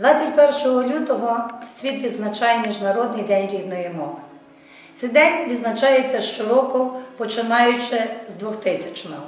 21 лютого світ відзначає Міжнародний день рідної мови. Цей день відзначається щороку, починаючи з 2000-го.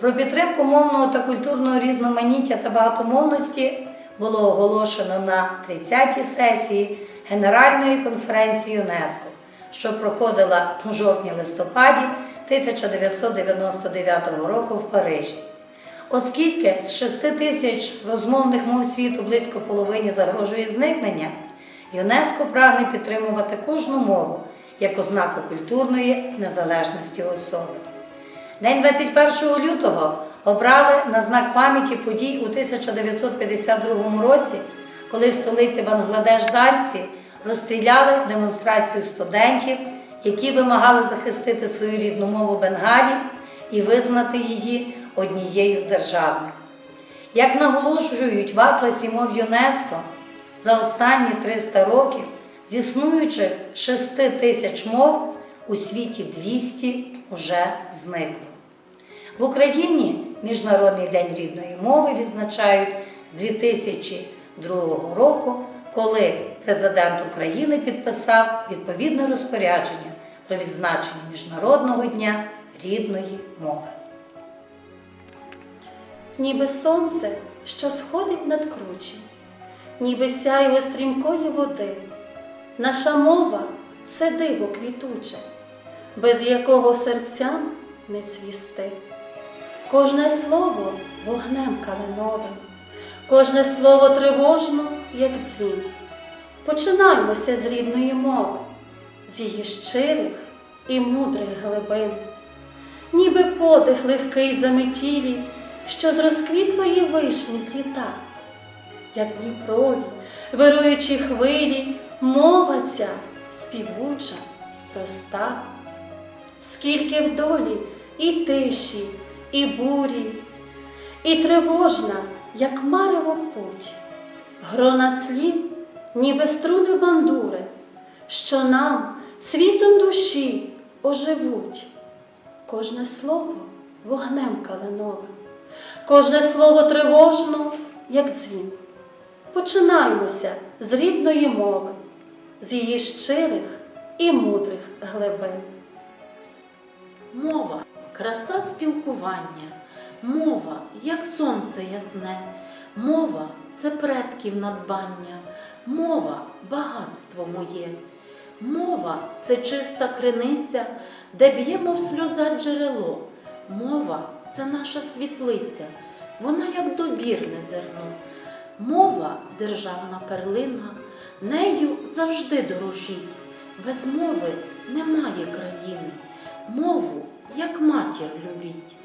Про підтримку мовного та культурного різноманіття та багатомовності було оголошено на 30-й сесії Генеральної конференції ЮНЕСКО, що проходила у жовтні-листопаді 1999 року в Парижі. Оскільки з 6 тисяч розмовних мов світу близько половині загрожує зникнення, ЮНЕСКО прагне підтримувати кожну мову як ознаку культурної незалежності особи. День 21 лютого обрали на знак пам'яті подій у 1952 році, коли в столиці Бангладеш данці розстріляли демонстрацію студентів, які вимагали захистити свою рідну мову Бенгалі і визнати її однією з державних. Як наголошують в Атласі мов ЮНЕСКО, за останні 300 років з існуючих 6 тисяч мов у світі 200 вже зникло. В Україні Міжнародний день рідної мови відзначають з 2002 року, коли президент України підписав відповідне розпорядження про відзначення Міжнародного дня рідної мови. Ніби сонце, що сходить над кручі, ніби сяйво стрімкої води. Наша мова це диво квітуче, без якого серцям не цвісти. Кожне слово вогнем калиновим, кожне слово тривожно, як дзвін. Починаймося з рідної мови, з її щирих і мудрих глибин ніби подих легкий заметілі, що з розквітлої вишні зліта, як Дніпрові, вируючі хвилі, мова ця співуча, проста, скільки в долі і тиші, і бурі, і тривожна, як марево путь, грона слів, ніби струни бандури, що нам цвітом душі оживуть. Кожне слово вогнем калиновим, кожне слово тривожно, як дзвін. Починаймося з рідної мови, з її щирих і мудрих глибин. Мова краса спілкування, мова, як сонце ясне, мова це предків надбання, мова багатство моє. Мова це чиста криниця, де б'є, мов сльоза джерело. Мова це наша світлиця, вона як добірне зерно. Мова державна перлина, нею завжди дорожіть. Без мови немає країни. Мову, як матір любіть.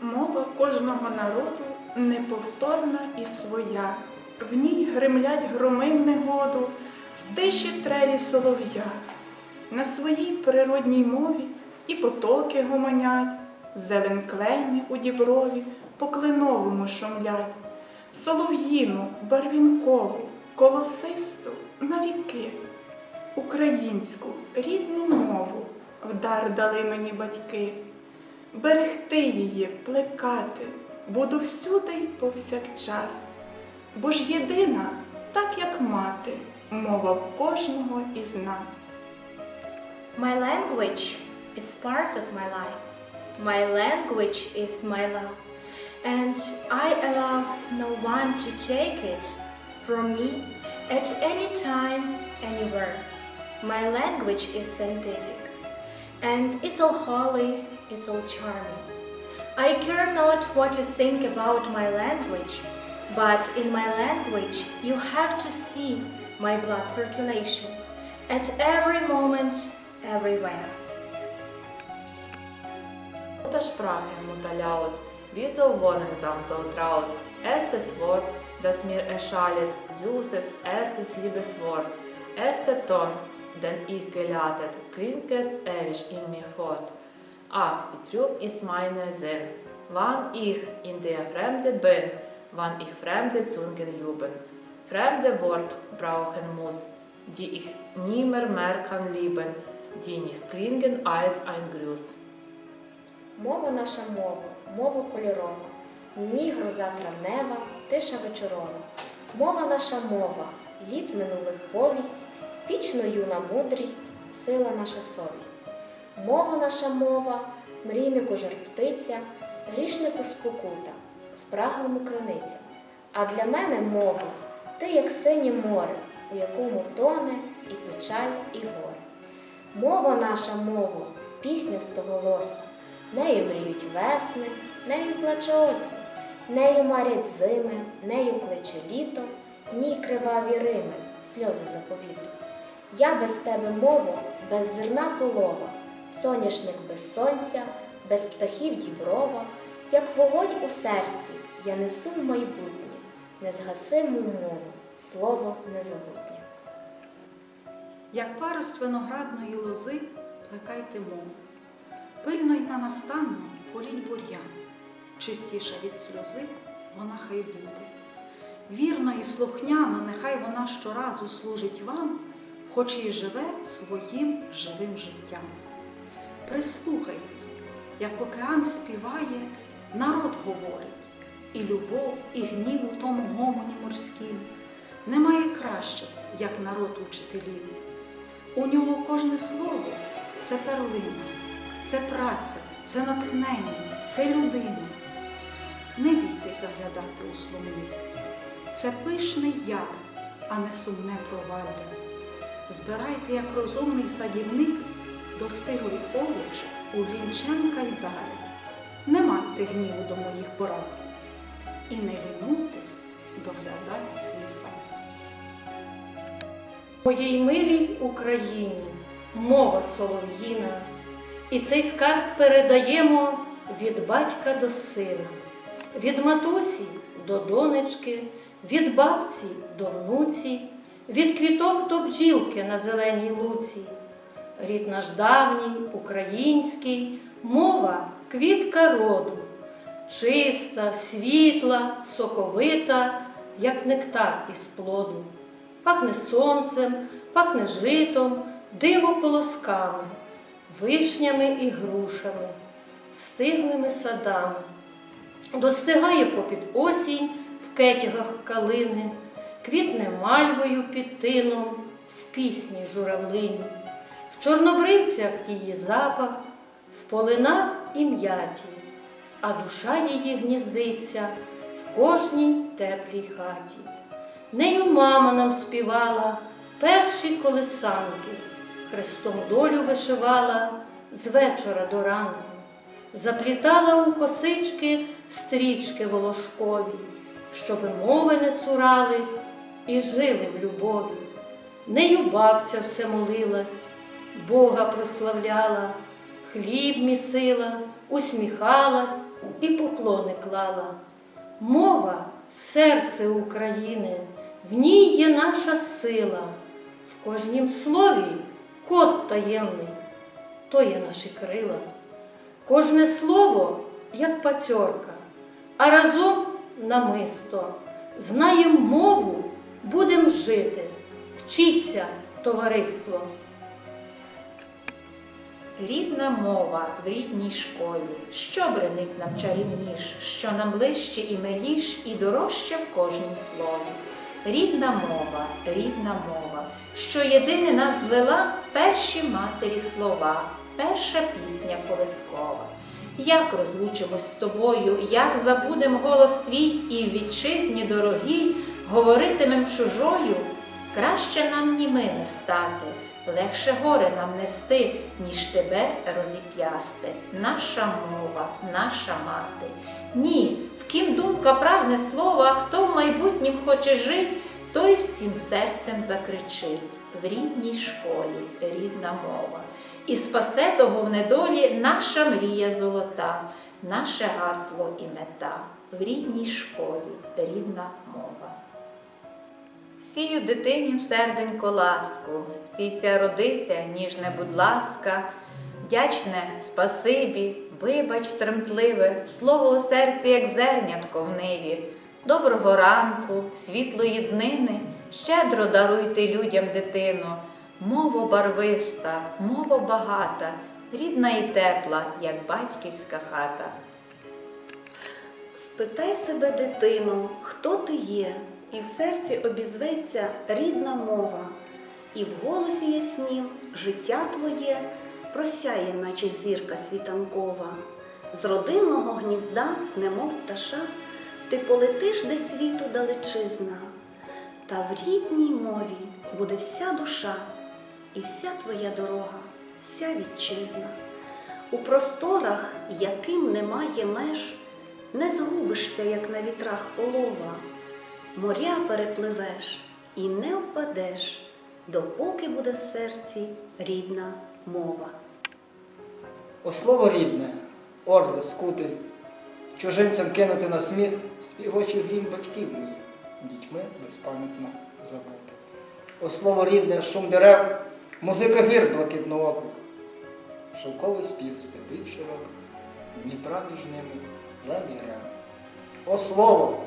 Мова кожного народу неповторна і своя. В ній гримлять громи в негоду, в тиші трелі солов'я. На своїй природній мові і потоки гомонять, зелен клейни у діброві по клиновому шумлять, солов'їну, барвінкову, колосисту навіки, українську рідну мову вдар дали мені батьки. Берегти її, плекати, буду всюди й повсякчас, бо ж єдина, так як мати, мова в кожного із нас. My language is part of my life. My language is my love. And I allow no one to take it from me at any time, anywhere. My language is scientific. And it's all holy, it's all charming. I care not what you think about my language, but in my language you have to see my blood circulation at every moment, everywhere. Muttersprache Mutter laut, wieso wohnen Sam so traut? Erstes Wort, das mir erschallet, süßes erstes Liebeswort. Erster Ton, den ich gelattet, klingt es ewig in mir fort. Ach, wie trüb ist meine Sinn, wann ich in der Fremde bin, wann ich fremde Zungen juben. Fremde Wort brauchen muss, die ich nimmer mehr kann lieben, die nicht klingen als ein Gruß. Мова наша мова, мова кольорова, Ні, гроза травнева, тиша вечорова. Мова наша мова, літ минулих повість, вічно юна мудрість, сила наша совість. Мова наша мова, мрійнику жар птиця, грішнику спокута, спраглому криниця. А для мене мова, ти як синє море, у якому тоне і печаль, і горе. Мова наша мова, пісня стоголоса, нею мріють весни, нею плаче осінь, нею марять зими, нею кличе літо, ній криваві рими, сльози заповіту. Я без тебе мову, без зерна полова, соняшник без сонця, без птахів діброва, як вогонь у серці, я несу в майбутнє, незгасиму мову, слово незабутнє. Як парость виноградної лози, плекайте мову. Пильно й та настанно політь бур'ян, чистіша від сльози вона хай буде. Вірно і слухняно, нехай вона щоразу служить вам, хоч і живе своїм живим життям. Прислухайтесь, як океан співає, народ говорить, і любов, і гнів у тому гомоні морськім. Немає краще, як народ учителів. У нього кожне слово це перлина, це праця, це натхнення, це людина. Не бійтесь заглядати у словник. Це пишний яр, а не сумне провалля. Збирайте, як розумний садівник, достиглі овочі у лінченка й далі. Не майте гніву до моїх порад і не лінуйтесь доглядати свій сад. Моїй милій Україні, мова солов'їна, і цей скарб передаємо від батька до сина, від матусі до донечки, від бабці до внуці, від квіток до бджілки на зеленій луці. Рід наш давній, український, мова квітка роду, чиста, світла, соковита, як нектар із плоду. Пахне сонцем, пахне житом, диво колосками, вишнями і грушами, стиглими садами. Достигає попід осінь в кетягах калини, квітне мальвою під тином в пісні журавлині, в чорнобривцях її запах, в полинах і м'яті, а душа її гніздиться в кожній теплій хаті. Нею мама нам співала перші колисанки, хрестом долю вишивала з вечора до ранку, заплітала у косички стрічки волошкові, щоби мови не цурались і жили в любові. Нею бабця все молилась, Бога прославляла, хліб місила, усміхалась і поклони клала. Мова серце України, в ній є наша сила, в кожнім слові код таємний, то є наші крила. Кожне слово, як пацьорка, а разом намисто. Знаєм мову, будем жити. Вчіться, товариство. Рідна мова в рідній школі, що бренить нам чарівніш, що нам ближче і миліш, і дорожче в кожнім слові. Рідна мова, рідна мова, що єдине нас злила перші матері слова, перша пісня колискова. Як розлучимось з тобою, як забудем голос твій і в вітчизні дорогій говоритимем чужою, краще нам німими стати. Легше горе нам нести, ніж тебе розіп'ясти. Наша мова, наша мати. Ні, ким думка прагне слова, хто в майбутнім хоче жить, той всім серцем закричить в рідній школі, рідна мова. І спасе того в недолі наша мрія золота, наше гасло і мета в рідній школі, рідна мова. Сію дитині серденько ласку, сійся родися, ніжне, будь ласка, вдячне спасибі, вибач тремтливе, слово у серці, як зернятко в ниві. Доброго ранку, світлої днини, щедро даруйте людям дитину, мова барвиста, мова багата, рідна і тепла, як батьківська хата. Спитай себе, дитино, хто ти є, і в серці обізветься рідна мова, і в голосі яснім життя твоє просяє, наче зірка світанкова. З родинного гнізда, немов пташа, ти полетиш де світу далечизна, та в рідній мові буде вся душа, і вся твоя дорога, вся вітчизна. У просторах, яким немає меж, не згубишся, як на вітрах полова, моря перепливеш і не впадеш, допоки буде в серці рідна мова. О слово рідне, орли скути, чужинцям кинути на сміх, співочий грім батьків моїх, дітьми безпам'ятно забути. О слово рідне, шум дерев, музика гір блакитнооких, шовковий спів степів широких, Дніпра між ними леві рев. О слово,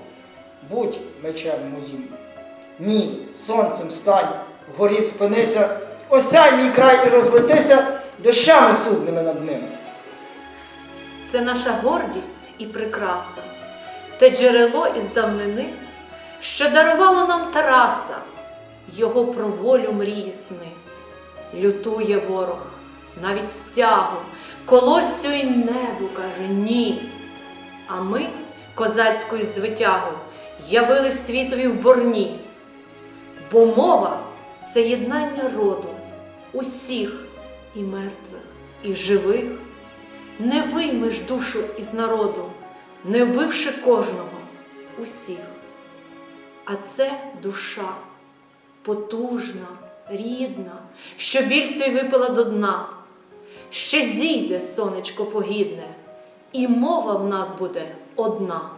будь мечем моїм. Ні, сонцем стань, вгорі спинися, осяй мій край і розлетися дощами судними над ним. Це наша гордість і прикраса, те джерело із давнини, що дарувало нам Тараса, його про волю мрії сни. Лютує ворог, навіть стягу, колоссю і небу каже ні. А ми, козацькою звитягу, явили світові в борні. Бо мова це єднання роду, усіх і мертвих, і живих. Не виймеш душу із народу, не вбивши кожного, усіх. А це душа потужна, рідна, що біль свій випила до дна. Ще зійде сонечко погідне, і мова в нас буде одна.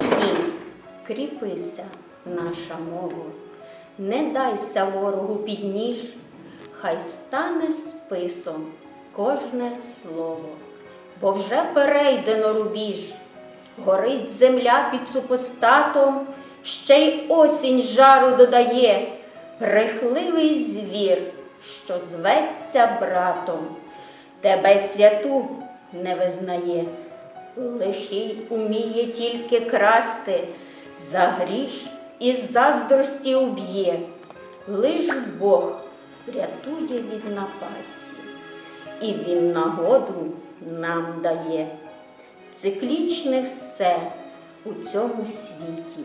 Ні, кріпися, наша мова, не дайся ворогу під ніж, хай стане списом кожне слово, бо вже перейдено рубіж, горить земля під супостатом, ще й осінь жару додає, брехливий звір, що зветься братом, тебе святу не визнає. Лихий уміє тільки красти, за гріш із заздрості уб'є, лиш Бог рятує від напасті, і він нагоду нам дає. Циклічне все у цьому світі,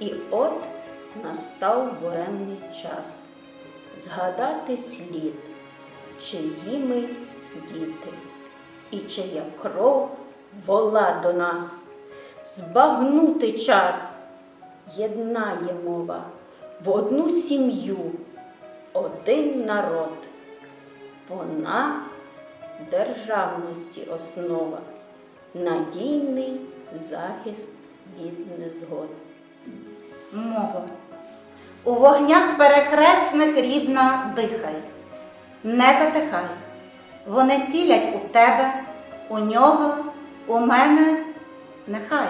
і от настав буремний час. Згадати слід, чиї ми діти, і чия кров вола до нас, збагнути час, єднає мова в одну сім'ю, один народ. Вона державності основа, надійний захист від незгод. Мову. У вогнях перехресних рідна дихай, не затихай. Вони цілять у тебе, у нього, у мене, нехай.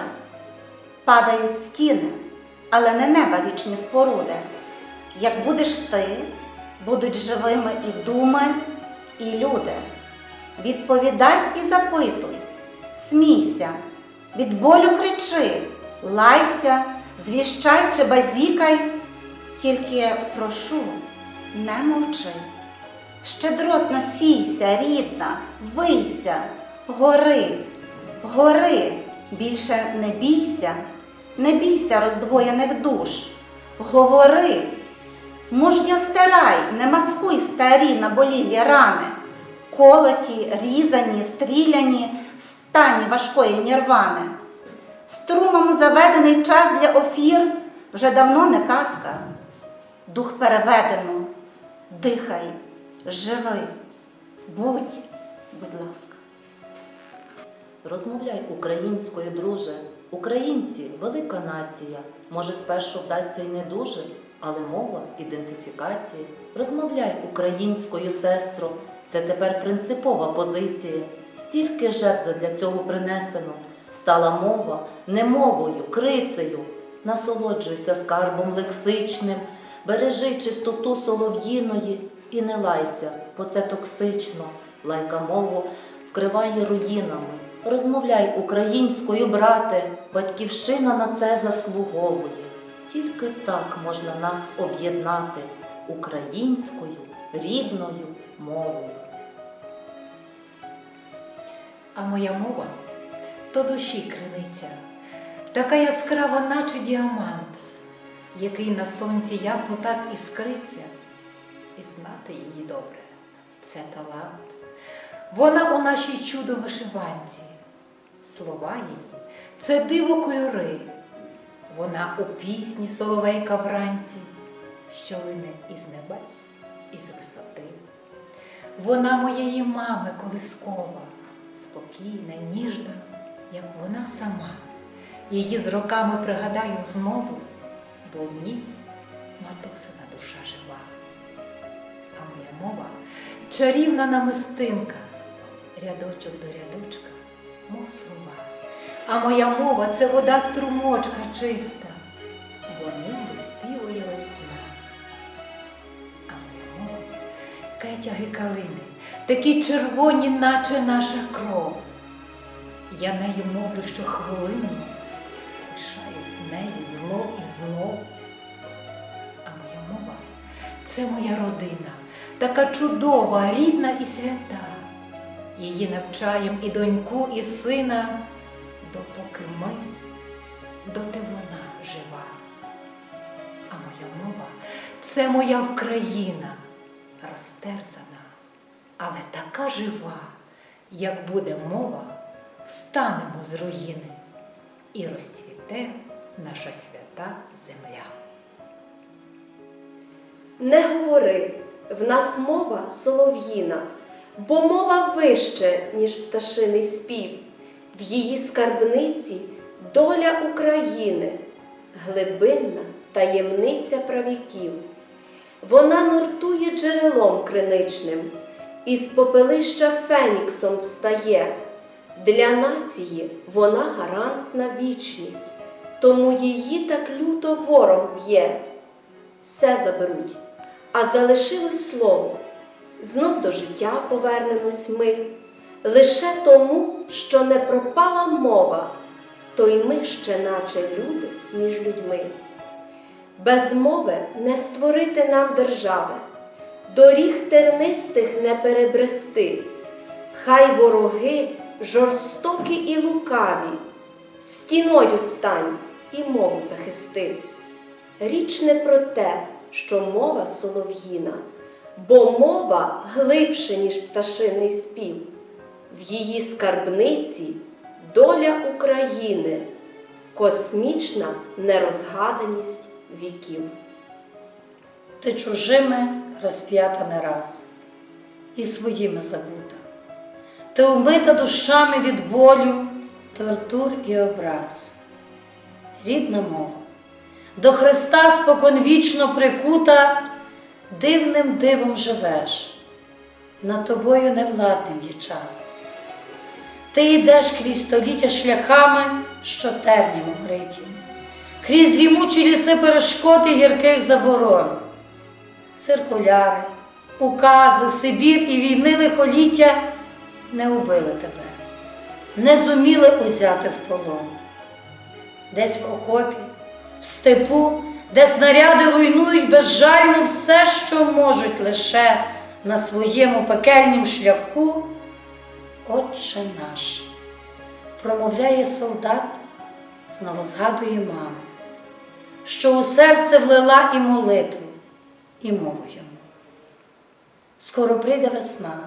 Падають стіни, але не неба вічні споруди. Як будеш ти, будуть живими і думи, і люди. Відповідай і запитуй, смійся, від болю кричи, лайся, звіщай чи базікай, тільки прошу, не мовчи. Щедротно сійся, рідна, вийся, гори, гори, більше не бійся, не бійся роздвоєних душ. Говори, мужньо стирай, не маскуй старі наболілі рани, колоті, різані, стріляні, в стані важкої нірвани. Струмом заведений час для офір вже давно не казка. Дух переведено, дихай, живи, будь, будь ласка. Розмовляй українською, друже. Українці велика нація. Може, спершу вдасться й не дуже, але мова ідентифікації. Розмовляй українською, сестро. Це тепер принципова позиція. Стільки жертв для цього принесено. Стала мова не мовою, крицею. Насолоджуйся скарбом лексичним, бережи чистоту солов'їної і не лайся, бо це токсично. Лайка мову вкриває руїнами. Розмовляй українською, брате, батьківщина на це заслуговує. Тільки так можна нас об'єднати українською рідною мовою. А моя мова то душі криниця, така яскрава, наче діамант, який на сонці ясно так іскриться, і знати її добре це талант. Вона у нашій чудо вишиванці, слова її це диво кольори. Вона у пісні соловейка вранці, що лине із небес, із висоти. Вона моєї мами колискова, спокійна, ніжна, як вона сама. Її з роками пригадаю знову, бо в ній матусина душа жива. А моя мова чарівна намистинка, рядочок до рядочка, мов слова. А моя мова це вода струмочка чиста, бо ним виспівує весна. А моя мова кетяги калини, такі червоні, наче наша кров. Я нею мовлю щохвилинно, пишаюсь нею знов і знов. А моя мова це моя родина, така чудова, рідна і свята. Її навчаєм і доньку, і сина, допоки ми, доти вона жива. А моя мова це моя Вкраїна, розтерзана, але така жива, як буде мова, встанемо з руїни і розцвіте наша свята земля. Не говори, в нас мова солов'їна, бо мова вище, ніж пташиний спів, в її скарбниці доля України, глибинна таємниця правіків. Вона нуртує джерелом криничним, із попелища феніксом встає. Для нації вона гарант на вічність, тому її так люто ворог б'є. Все заберуть, а залишилось слово. Знов до життя повернемось ми, лише тому, що не пропала мова, то й ми ще наче люди між людьми. Без мови не створити нам держави, доріг тернистих не перебрести, хай вороги жорстокі і лукаві, стіною стань і мову захисти. Річ не про те, що мова солов'їна, бо мова глибше, ніж пташиний спів. В її скарбниці доля України, космічна нерозгаданість віків. Ти чужими розп'ята не раз, і своїми забута. Ти умита душами від болю, тортур і образ. Рідна мова, до Христа споконвічно прикута, дивним дивом живеш, над тобою невладним є час. Ти йдеш крізь століття шляхами, що терням укриті, крізь дрімучі ліси перешкод і гірких заборон, циркуляри, укази, Сибір і війни лихоліття не убили тебе, не зуміли узяти в полон. Десь в окопі, в степу, де снаряди руйнують безжально все, що можуть лише на своєму пекельнім шляху. Отче наш, промовляє солдат, знову згадує маму, що у серце влила і молитву, і мову йому. Скоро прийде весна.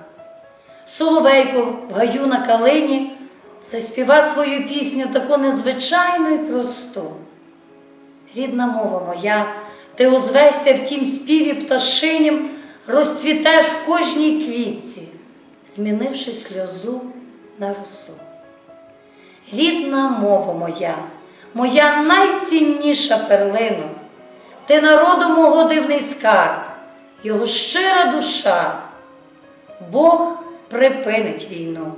Соловейко в гаю на калині заспіва свою пісню таку незвичайну і просту. Рідна мова моя, ти озвешся в тім співі пташинім, розцвітеш в кожній квітці, змінивши сльозу на росу. Рідна мова моя, моя найцінніша перлино, ти народу мого дивний скарб, його щира душа. Бог припинить війну,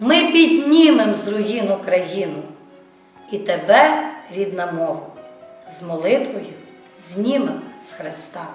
ми піднімем з руїн Україну, і тебе, рідна мова, з молитвою знімем з Христа.